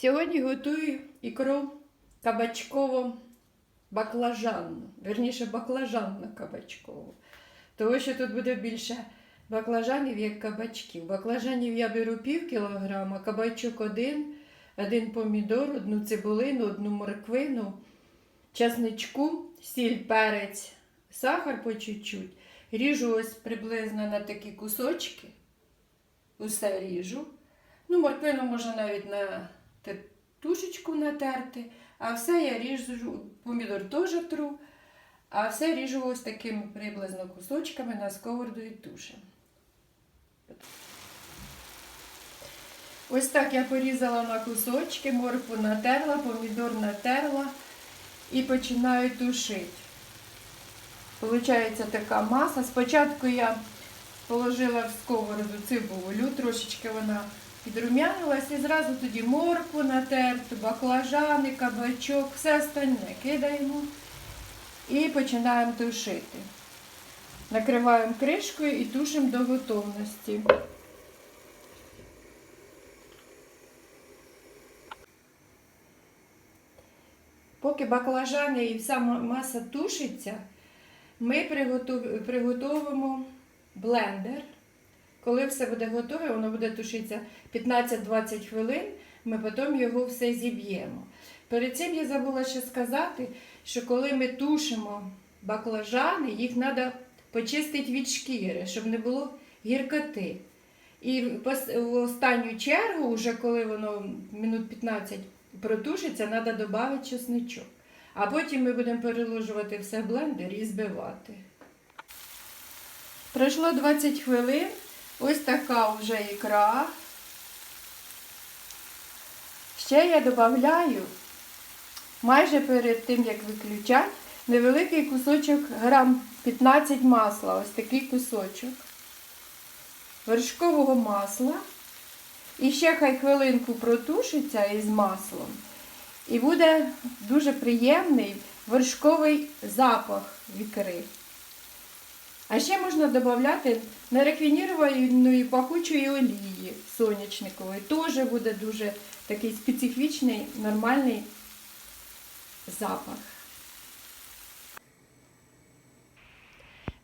Сьогодні готую ікру кабачково баклажанну. Верніше баклажанно кабачкову. Тому що тут буде більше баклажанів, як кабачків. Баклажанів я беру пів кілограма, кабачок один, один помідор, одну цибулину, одну морквину, часничку, сіль, перець, сахар по чуть-чуть. Ріжу ось приблизно на такі кусочки. Усе ріжу. Ну, морквину можна навіть на тушечку натерти, а все я ріжу, помідор теж тру, а все ріжу ось такими приблизно кусочками на сковороду і тушем. Ось так я порізала на кусочки, моркву натерла, помідор натерла і починаю тушити. Получається така маса. Спочатку я положила в сковороду цибулю, трошечки вона підрумянилась і зразу тоді моркву натерту, баклажани, кабачок, все остальне кидаємо і починаємо тушити. Накриваємо кришкою і тушимо до готовності. Поки баклажани і вся маса тушиться, ми приготовимо блендер. Коли все буде готове, воно буде тушитися 15-20 хвилин, ми потім його все зіб'ємо. Перед цим я забула ще сказати, що коли ми тушимо баклажани, їх треба почистити від шкіри, щоб не було гіркоти. І в останню чергу, вже коли воно минут 15 протушиться, треба додати чесничок. А потім ми будемо переложувати все в блендер і збивати. Пройшло 20 хвилин. Ось така вже ікра. Ще я додаю, майже перед тим, як виключати, невеликий кусочок грам 15 масла. Ось такий кусочок вершкового масла. І ще хай хвилинку протушиться із маслом. І буде дуже приємний вершковий запах ікри. А ще можна додати нерафінірованої пахучої олії сонячникової. Теж буде дуже такий специфічний, нормальний запах.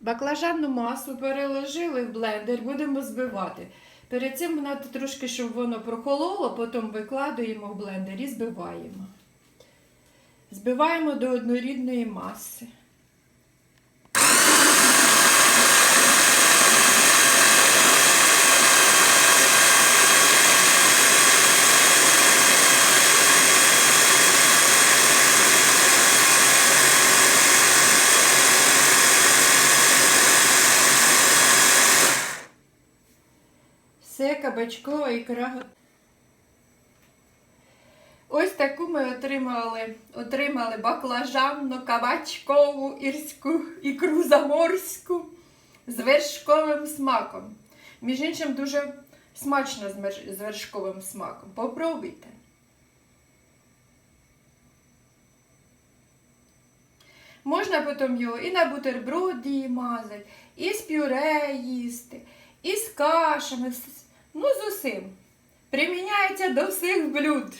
Баклажанну масу переложили в блендер, будемо збивати. Перед цим треба трошки, щоб воно прохололо, потім викладуємо в блендер і збиваємо. Збиваємо до однорідної маси. Все, кабачкова ікра. Ось таку ми отримали, отримали баклажанну, кабачкову, ірську ікру заморську з вершковим смаком. Між іншим, дуже смачно з вершковим смаком. Попробуйте. Можна потім його і на бутерброді мазати, і з пюре їсти, і з кашами, ну з усім. Приміняється до всіх блюд.